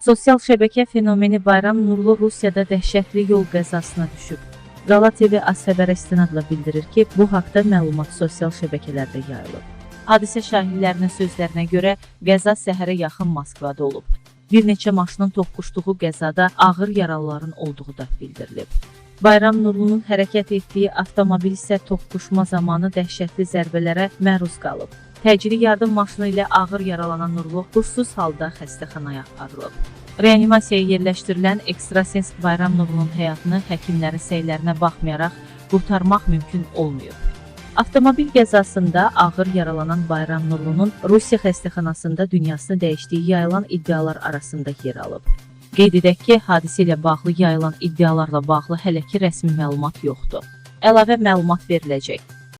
Sosial şəbəkə fenomeni Bayram Nurlu Rusiyada dəhşətli yol qəzasına düşüb. Qala TV AS xəbərə istinadla bildirir ki, bu haqda məlumat sosial şəbəkələrdə yayılıb. Hadisə şahidlərinin sözlərinə görə qəza səhərə yaxın Moskvada olub. Bir neçə maşının toqquşduğu qəzada ağır yaralıların olduğu da bildirilib. Bayram Nurlunun hərəkət etdiyi avtomobil isə toqquşma zamanı dəhşətli zərbələrə məruz qalıb. Təcili yardım maşını ilə ağır yaralanan Nurlu huşsuz halda xəstəxanaya aparılıb. Reanimasiyaya yerləşdirilən ekstrasens Bayram Nurlunun həyatını həkimlərin səylərinə baxmayaraq qurtarmaq mümkün olmayıb. Avtomobil qəzasında ağır yaralanan Bayram Nurlunun Rusiya xəstəxanasında dünyasını dəyişdiyi yayılan iddialar arasında yer alıb. Qeyd edək ki, hadisə ilə bağlı yayılan iddialarla bağlı hələ ki rəsmi məlumat yoxdur. Əlavə məlumat veriləcək.